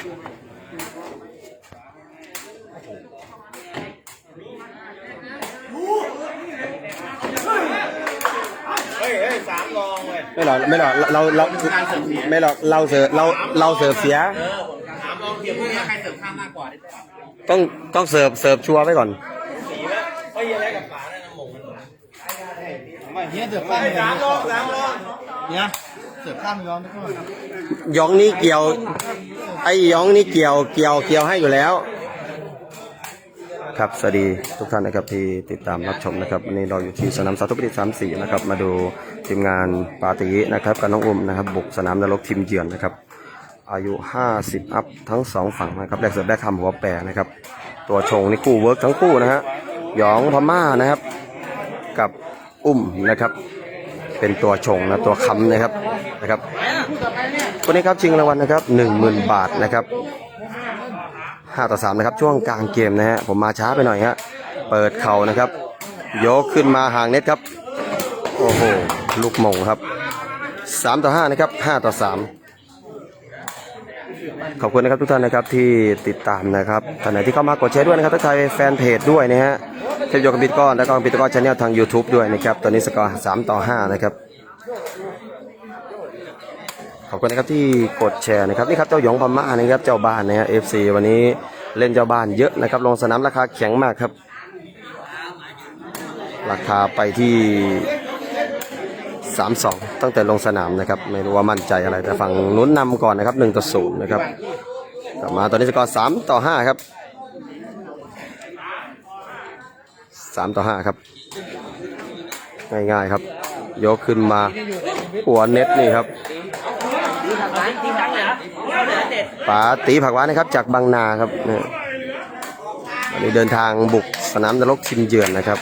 เฮ้ยเฮ้ยสามรองเว้ยไม่หรอกไม่หรอกเราเราไม่หรอกเราเสิร์ฟเราเราเสิร์ฟเสีย สามรองเทียบพวกนี้ใครเสริมข้ามมากกว่าต้องต้องเสิร์ฟเสิร์ฟชัวร์ไว้ก่อน สีแล้วเฮ้ยอะไรกับป๋าเนี่ยน้ำหมงมันไม่เฮียเสือกไปข้ามสามรองสามรองเนี่ยเสือกข้ามย้อนทุกคนหยองนี่เกี่ยว ไอ้ยองนี่เกี่ยวเกี่ยวเกี่ยวให้อยู่แล้ว ครับสวัสดีทุกท่านนะครับที่ติดตามรับชมนะครับวันนี้เราอยู่ที่สนามสาธุปฏิสามสี่นะครับมาดูทีมงานปาตินะครับกับน้องอุ้มนะครับบุกสนามนรกทีมเยือนนะครับ อายุ 50 อัพทั้งสองฝั่งนะครับแรกเสิร์ฟแรกทำหัวแปรนะครับ ตัวชงนี่คู่เวิร์กทั้งคู่นะฮะยองพม่านะครับ กับอุ้มนะครับ เป็นตัวชงนะตัวค้ำนะครับนะครับ คนนี้ครับชิงรางวัลนะครับ10,000 บาทนะครับ5ต่อ3นะครับช่วงกลางเกมนะฮะผมมาช้าไปหน่อยฮะเปิดเข่านะครับ ยกขึ้นมาห่างเน็ตครับ โอ้โหลูกมงครับ 3 ต่อ 5 นะครับ 5 ต่อ 3ขอบคุณนะครับทุกท่านนะครับที่ติดตามนะครับท่านไหนที่เข้ามากดแชร์ด้วยนะครับทักทายแฟนเพจด้วยนะฮะเทพโยกับบิตก้อนแล้วก็บิตก้อนชาแนลทาง YouTube ด้วยนะครับ ตอนนี้สกอร์3ต่อ5นะครับ ขอบคุณนะครับที่กดแชร์นะครับนี่ครับเจ้าหยองพม่านะครับเจ้าบ้านนะฮะ FC วันนี้เล่นเจ้าบ้านเยอะนะครับลงสนามราคาแข็งมากครับ ราคาไปที่ 3-2 ตั้งแต่ลงสนามนะครับไม่รู้ว่ามั่นใจอะไรแต่ฝั่งนู้นนำก่อนนะครับ1ต่อ0นะครับกลับมาตอนนี้สกอร์3ต่อ 5 ครับ 3 ต่อ 5 ครับ ง่ายๆครับ ยกขึ้นมาหัวเน็ตนี่ครับ ป๋าตีผักหวานนะครับจากบางนาครับเนี่ยวันนี้เดินทางบุกสนามนรกชิมเยือนนะครับ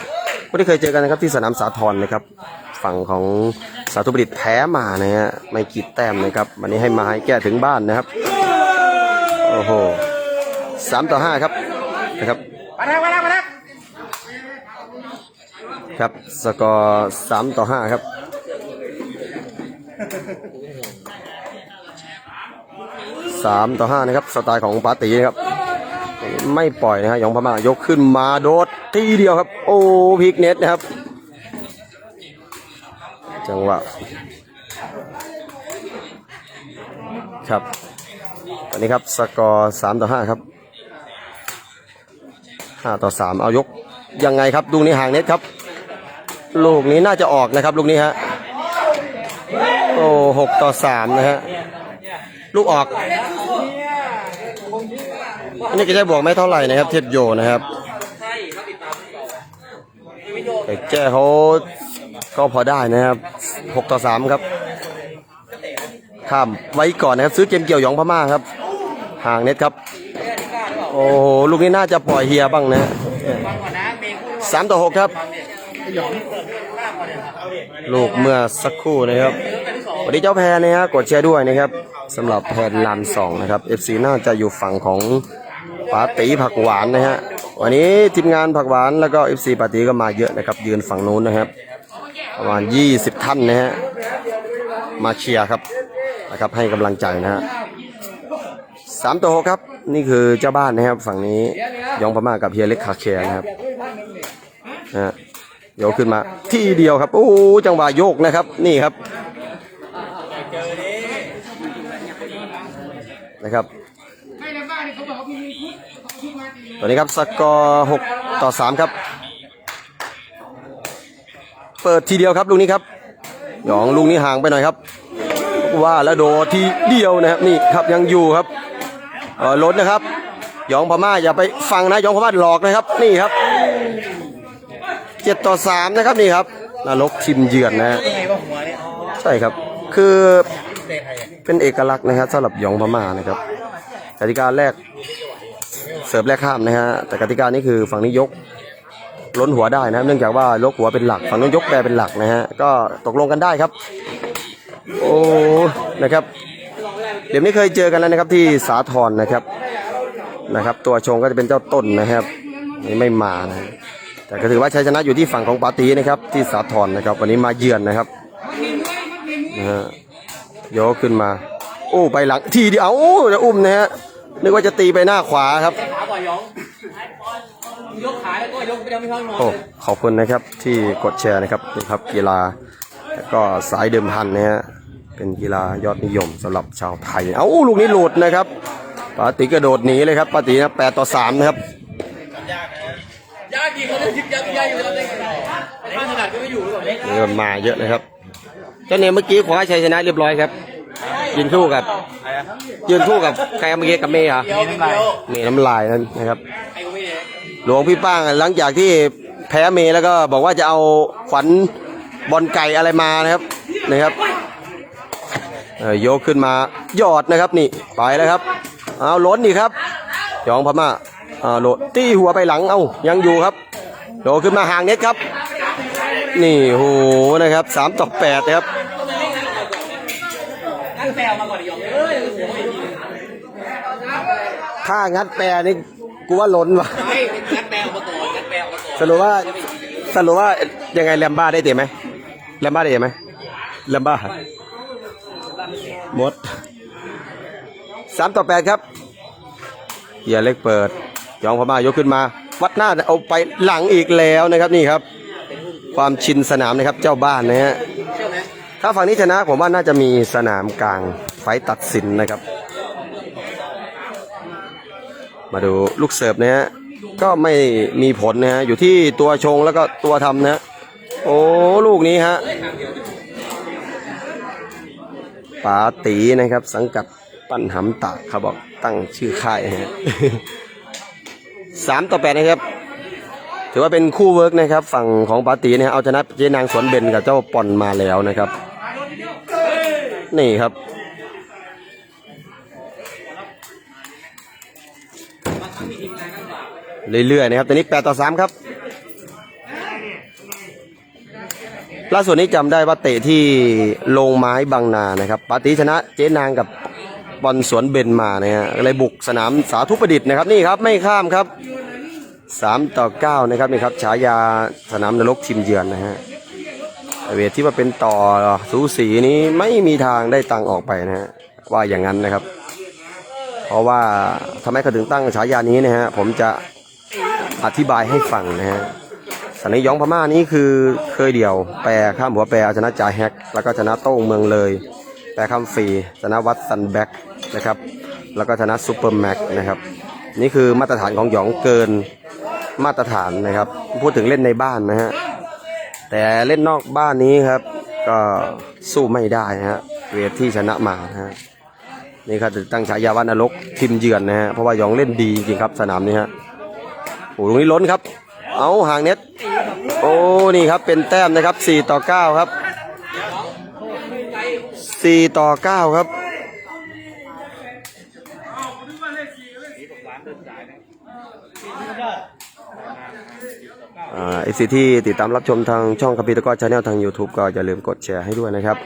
ไม่ได้เคยเจอกันนะครับที่สนามสาทรนะครับ ฝั่งของสาธุประดิษฐ์แพ้มานะฮะไม่กีดแต้มนะครับ วันนี้ให้มาให้แก้ถึงบ้านนะครับ โอ้โหสามต่อห้าครับนะครับมาทักมาทักมาทักครับสกอร์สามต่อห้าครับ สามต่อห้านะครับ สไตล์ของปาตีนะครับ ไม่ปล่อยนะฮะยองพม่ายกขึ้นมาโดดทีเดียวครับ โอ้พิกเน็ตนะครับ จังหวะครับ ตอนนี้ครับสกอร์สามต่อห้าครับห้าต่อสามเอายกยังไงครับลูกนี้ห่างเน็ตครับ ลูกนี้น่าจะออกนะครับลูกนี้ฮะโอ้หกต่อสามนะฮะ ลูกออก อันนี้ก็จะบอกไม่เท่าไหร่นะครับ เทียบโยนะครับแต่แจ้เขาก็พอได้นะครับหกต่อสามครับ ข้ามไว้ก่อนนะครับ ซื้อเกมเกี่ยวหยองพม่าครับ ห่างเน็ตครับ โอ้โห ลูกนี้น่าจะปล่อยเฮียบ้างนะสามต่อหกครับ ลูกเมื่อสักครู่นะครับ วันนี้เจ้าแพรนะฮะกดแชร์ด้วยนะครับ สำหรับแพรลานสองนะครับ FC น่าจะอยู่ฝั่งของปาตีผักหวานนะฮะวันนี้ทีมงานผักหวานแล้วก็ FC ปาตีก็มาเยอะนะครับ ยืนฝั่งนู้นนะครับ ประมาณ 20 ท่านนะฮะมาเชียร์ครับนะครับให้กำลังใจนะฮะสามต่อหกครับ นี่คือเจ้าบ้านนะครับ ฝั่งนี้ยองพม่ากับเฮียเล็กคาแคนะครับนะฮะโยกขึ้นมาที่เดียวครับ โอ้จังหวะโยกนะครับ นี่ครับ นะครับตอนนี้ครับสกอร์หกต่อสามครับ เปิดทีเดียวครับลูกนี้ครับหยองลูกนี้ห่างไปหน่อยครับ ว่าแล้วโดดทีเดียวนะครับนี่ครับยังอยู่ครับเออล้นนะครับหยองพม่าอย่าไปฟังนะหยองพม่าหลอกนะครับนี่ครับเจ็ดต่อสามนะครับนี่ครับนรกชิมเยือนนะฮะไงว่าหัวเนี่ยใช่ครับ คือ เป็นเอกลักษณ์นะครับสำหรับหยองพม่านะครับกติกาแรกเสิร์ฟแรกข้ามนะฮะแต่กติกานี้คือฝั่งนี้ยกล้นหัวได้นะครับเนื่องจากว่ายกหัวเป็นหลัก ฝั่งนู้นยกแปรเป็นหลักนะฮะก็ตกลงกันได้ครับ โอ้นะครับเดี๋ยวนี้เคยเจอกันแล้วนะครับที่สาทรนะครับนะครับ ตัวชงก็จะเป็นเจ้าต้นนะครับนี่ไม่มานะแต่ก็ถือว่าชัยชนะอยู่ที่ฝั่งของปาตีนะครับ ที่สาทรนะครับ วันนี้มาเยือนนะครับนะฮะ ยกขึ้นมา โอ้ไปหลังทีเดียวเอาจะอุ้มนะฮะนึกว่าจะตีไปหน้าขวาครับขาบ่อยยองยกขาแล้วก็ยกไปยังไม่เข้านอนโอ้ขอบคุณนะครับที่กดแชร์นะครับนี่ครับกีฬาแล้วก็สายเดิมพันนะฮะเป็นกีฬายอดนิยมสำหรับชาวไทย เอ้าลูกนี้หลุดนะครับปาติกระโดดหนีเลยครับปาตินะแปดต่อสามนะครับยากจริงเขาจะยิบยักยากอยู่แล้วได้ไงข้างขนาดก็ไม่อยู่หรือเปล่าเนี่ยเริ่มมาเยอะนะครับ เจ้าเนี่ยเมื่อกี้ขอให้ชัยชนะเรียบร้อยครับ ยืนคู่กับ ยืนคู่กับใครเมื่อกี้กับเมย์เหรอเดียวเดียวเมย์น้ำลายนั่นนะครับไอ้กูไม่เองหลวงพี่ป้างหลังจากที่แพ้เมย์แล้วก็บอกว่าจะเอาขวัญบอลไก่อะไรมานะครับนะครับเอ่อยกขึ้นมาหยอดนะครับนี่ไปแล้วครับเอาล้นอีกครับยองพม่าอ่าโหลดตีหัวไปหลังเอายังอยู่ครับโดขึ้นมาห่างเน็ตครับ นี่โหนะครับสามต่อแปดนะครับ นั่งแปลมาก่อนยองเอ้ยหัวไม่ดีถ้างัดแปรนี่กูว่าล้นว่ะไม่งัดแปลออกมาก่อนงัดแปลออกมาก่อนสรุปว่าสรุปว่ายังไงแลมบ้าได้เตะไหมแลมบ้าได้เตะไหมแลมบ้าหมดสามต่อแปดครับเฮียเล็กเปิดยองพม่ายกขึ้นมา วัดหน้าเอาไปหลังอีกแล้วนะครับนี่ครับ ความชินสนามนะครับเจ้าบ้านนะฮะเชื่อไหม ถ้าฝั่งนี้ชนะผมว่าน่าจะมีสนามกลางไฟตัดสินนะครับ มาดูลูกเสิร์ฟนะฮะก็ไม่มีผลนะฮะอยู่ที่ตัวชงแล้วก็ตัวทำนะ โอ้ลูกนี้ฮะป๋าตีนะครับ สังกัดปั้นหำตากเขาบอกตั้งชื่อค่ายนะฮะสามต่อแปดนะครับ ถือว่าเป็นคู่เวิร์กนะครับ ฝั่งของปาตีเนี่ยเอาชนะเจนางสวนเบนกับเจ้าปอนมาแล้วนะครับ นี่ครับ เรื่อยๆนะครับตอนนี้8ต่อ3ครับ ล่าสุดนี้จำได้ว่าเตะที่ลงไม้บางนานะครับปาตีชนะเจ๊นางกับบอลสวนเบนมานะฮะเลยบุกสนามสาธุประดิษฐ์นะครับนี่ครับไม่ข้ามครับ 3 ต่อ 9 นะครับนี่ครับฉายาสนามนรกทีมเยือนนะฮะ เวทที่ว่าเป็นต่อสูสีนี้ไม่มีทางได้ตังออกไปนะฮะว่าอย่างนั้นนะครับ เพราะว่าทำไมเขาถึงตั้งฉายานี้นะฮะผมจะอธิบายให้ฟังนะฮะสันนิยองพม่านี้คือเคยเดี่ยว แปรข้ามหัวแปรเอาชนะจ่าแฮก แล้วก็ชนะโต้งเมืองเลย แปรข้ามฟรีชนะวัดซันแบ็กนะครับ แล้วก็ชนะซูเปอร์แม็กนะครับ นี่คือมาตรฐานของหยองเกินมาตรฐานนะครับ พูดถึงเล่นในบ้านนะฮะ แต่เล่นนอกบ้านนี้ครับ ก็สู้ไม่ได้ฮะเวทที่ชนะมานะฮะนี่ครับตั้งฉายาว่านรกทีมเยือนนะฮะเพราะว่ายองเล่นดีจริงครับสนามนี้ฮะโอ้ตรงนี้ล้นครับ เอาห่างเน็ตโอ้นี่ครับเป็นแต้มนะครับ 4 ต่อ 9 ครับ 4 ต่อ 9 ครับอ่า เอซีที่ติดตามรับชมทางช่องคัมพีตะก้อชาแนลทาง YouTube ก็อย่าลืมกดแชร์ให้ด้วยนะครับ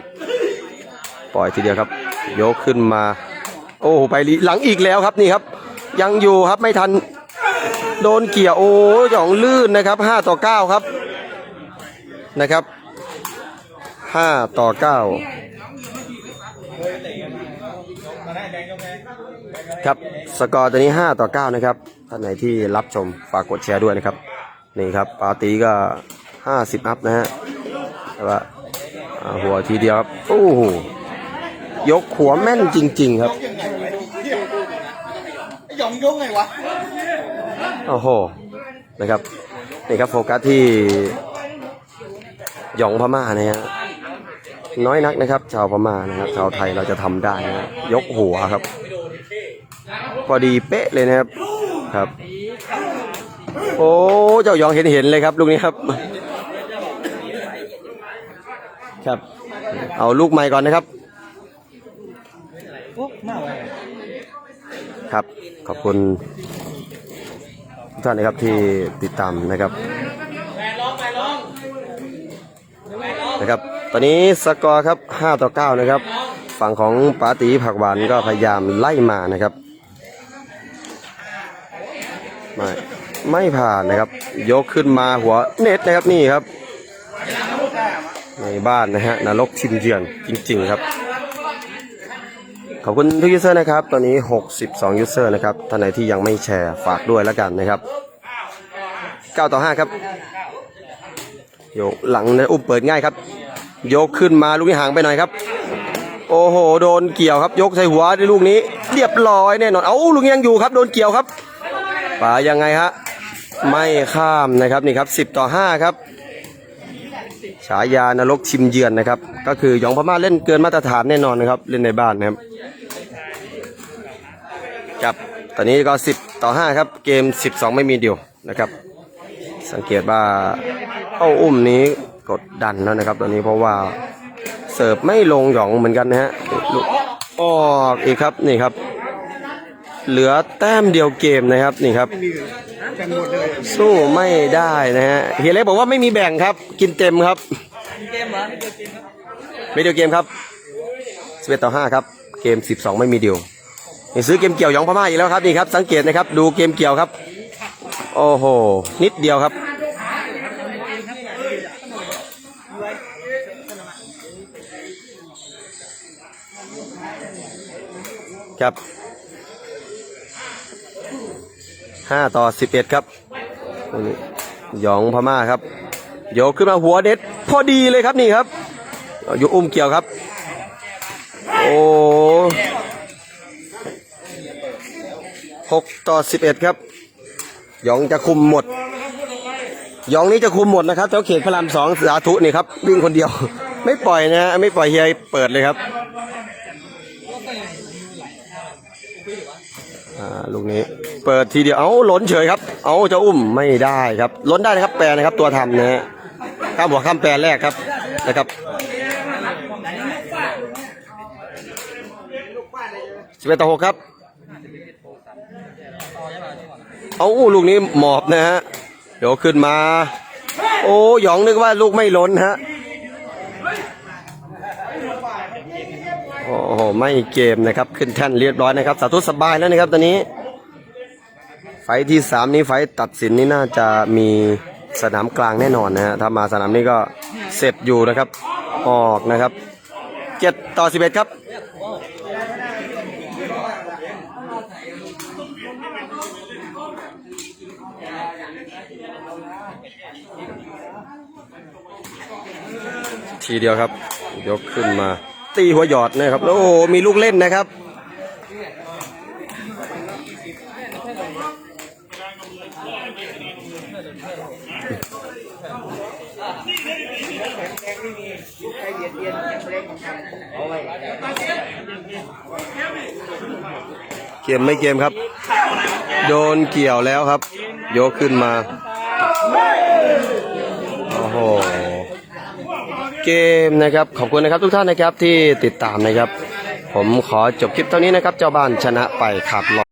ปล่อยทีเดียวครับ ยกขึ้นมา โอ้ไปหลังอีกแล้วครับนี่ครับ ยังอยู่ครับไม่ทันโดนเกี่ยวโอ้หยองลื่นนะครับห้าต่อเก้าครับนะครับห้าต่อเก้า ครับสกอร์ตอนนี้ห้าต่อเก้านะครับ ท่านไหนที่รับชมฝากกดแชร์ด้วยนะครับ นี่ครับปาร์ตี้ก็ห้าสิบอัพนะฮะแต่ว่าอ่าหัวทีเดียวครับ โอ้โห ยกหัวแม่นจริง ๆ ครับไอ้หยองยกไงวะ โอ้โห นะครับ นี่ครับโฟกัสที่หยองพม่านะฮะ น้อยนักนะครับ ชาวพม่านะครับ ชาวไทยเราจะทำได้นะยกหัวครับพอดีเป๊ะเลยนะครับครับ โอ้เจ้าหยองเห็นเห็นเลยครับลูกนี้ครับ ครับ เอาลูกใหม่ก่อนนะครับครับขอบคุณทุกท่านนะครับที่ติดตามนะครับนะครับ ตอนนี้สกอร์ครับ 5 ต่อ 9 นะครับ ฝั่งของปาตีผักหวานก็พยายามไล่มานะครับไม่ไม่ผ่านนะครับ ยกขึ้นมาหัวเน็ตนะครับนี่ครับ ในบ้านนะฮะนรกทิมเยือนจริง ๆ ครับ ขอบคุณทุกยูเซอร์นะครับ ตอนนี้ 62ยูเซอร์นะครับท่านไหนที่ยังไม่แชร์ฝากด้วยแล้วกันนะครับ 9 ต่อ 5 ครับโยกหลังนะอุ้มเปิดง่ายครับ ยกขึ้นมาลูกนี้ห่างไปหน่อยครับ โอ้โห โดนเกี่ยวครับ ยกใส่หัวในลูกนี้ เรียบร้อยแน่นอนเอ้าลูกนี้ยังอยู่ครับ โดนเกี่ยวครับป่ายังไงฮะไม่ข้ามนะครับนี่ครับ 10 ต่อ 5 ครับฉายานรกชิมเยือนนะครับ ก็คือยองพม่าเล่นเกินมาตรฐานแน่นอนนะครับ เล่นในบ้านนะครับครับตอนนี้ก็ 10 ต่อ 5 ครับ เกม 12 ไม่มีเดียวนะครับ สังเกตว่าเป้าอุ้มนี้ กดดันแล้วนะครับตอนนี้เพราะว่าเสิร์ฟไม่ลงหยองเหมือนกันนะฮะลูกออกอีกครับนี่ครับ เหลือแต้มเดียวเกมนะครับนี่ครับ สู้ไม่ได้นะฮะเฮียเล็กบอกว่าไม่มีแบ่งครับ กินเต็มครับไม่เจอเกมครับไม่เอ็ดียวเกมครับ11ต่อ5ครับ เกม12ไม่มีเดียวนี่ซื้อเกมเกี่ยวหยองพม่าอีกแล้วครับนี่ครับสังเกตนะครับดูเกมเกี่ยวครับ โอ้โหนิดเดียวครับ ครับ5ต่อ11ครับนี่หยองพม่าครับโยกขึ้นมาหัวเด็ดพอดีเลยครับนี่ครับอยู่อุ้มเกี่ยวครับ โอ้หกต่อสิบเอ็ดครับหยองจะคุมหมดหยองนี้จะคุมหมดนะครับแถวเขตพระรามสองสาธุนี่ครับวิ่งคนเดียว ไม่ปล่อยนะฮะไม่ปล่อยเฮียเปิดเลยครับ อ่าลูกนี้ เปิดทีเดียว เอาล้นเฉยครับ เอาจะอุ้มไม่ได้ครับ ล้นได้นะครับ แปรนะครับ ตัวทำนะฮะข้ามหัวข้ามแปรแรกครับ นะครับสิบเอ็ดต่อหกครับ เอาลูกนี้หมอบนะฮะ เดี๋ยวขึ้นมา โอ้หยองนึกว่าลูกไม่ล้นฮะ อ้โหไม่เกมนะครับขึ้นแท่นเรียบร้อยนะครับ สาธุสบายแล้วนะครับตอนนี้ ไฟที่สามนี้ไฟตัดสินนี่น่าจะมีสนามกลางแน่นอนนะฮะถ้ามาสนามนี้ก็เสร็จอยู่นะครับ ออกนะครับเจ็ดต่อสิบเอ็ดครับทีเดียวครับ ยกขึ้นมา ตีหัวหยอดนะครับแล้วโอ้โหมีลูกเล่นนะครับ เกมไม่เกมครับ โดนเกี่ยวแล้วครับ ยกขึ้นมา โอ้โห เกมนะครับ ขอบคุณนะครับทุกท่านนะครับที่ติดตามนะครับ ผมขอจบคลิปเท่านี้นะครับ เจ้าบ้านชนะไปขาดลอ